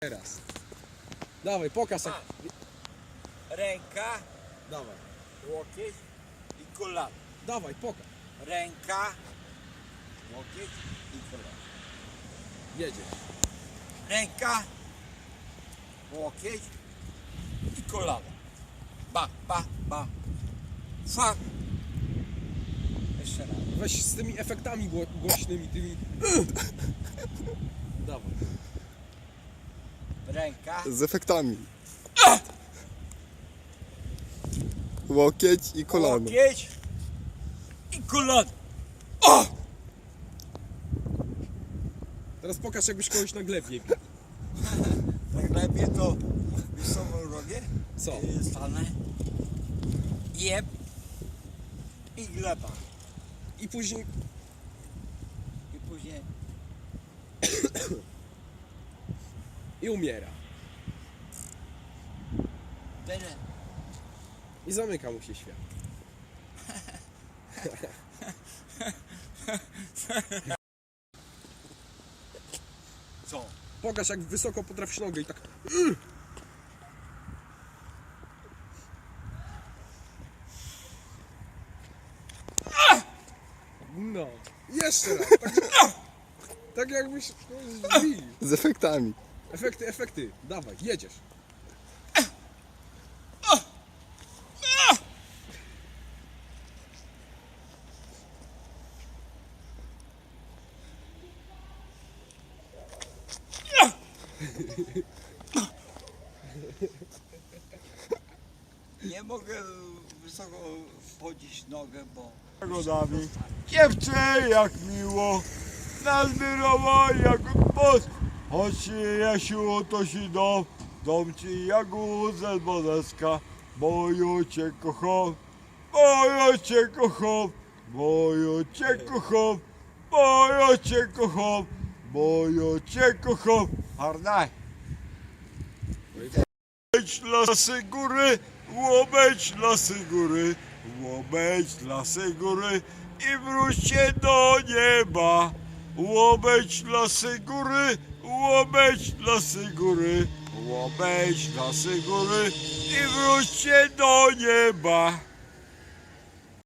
Teraz. Dawaj, pokaż jak... Ręka, Dawaj, łokieć i kolano. dawaj, pokaż. Ręka, łokieć i kolano. Jedzie. Ręka, łokieć i kolano. Ba, ba, ba. Fak. Jeszcze raz. Weź z tymi efektami gło głośnymi, tymi... Dawaj. Ręka, Z efektami. Łokieć i kolano. łokieć i kolano. Teraz pokaż jakbyś kogoś na glebie. Tak lepiej to wysoko robię. Co? Y, Stanę. Jeb i gleba. I później... I później I umiera. I zamyka mu się świat. co? Pokaż jak wysoko potrafisz nogę i tak... No. Jeszcze raz. Tak, tak jakbyś zbił. Z efektami. Efekty, efekty. Dawaj, jedziesz. Nie mogę wysoko wchodzić nogę, bo Godami. Dziewczę jak miło, nazbierała jak most. Choć Jasiu to si dom, dom ci jak łódze bodeska. Moją cię kocham, moją cię kocham, moją cię kocham, moją cię kocham, moją cię kocham. Hardaj. Łobeć lasy góry, łobeć lasy góry, łobeć lasy góry i wróćcie do nieba. Łobeć lasy góry, łobeć lasy góry, łobeć lasy góry i wróćcie do nieba.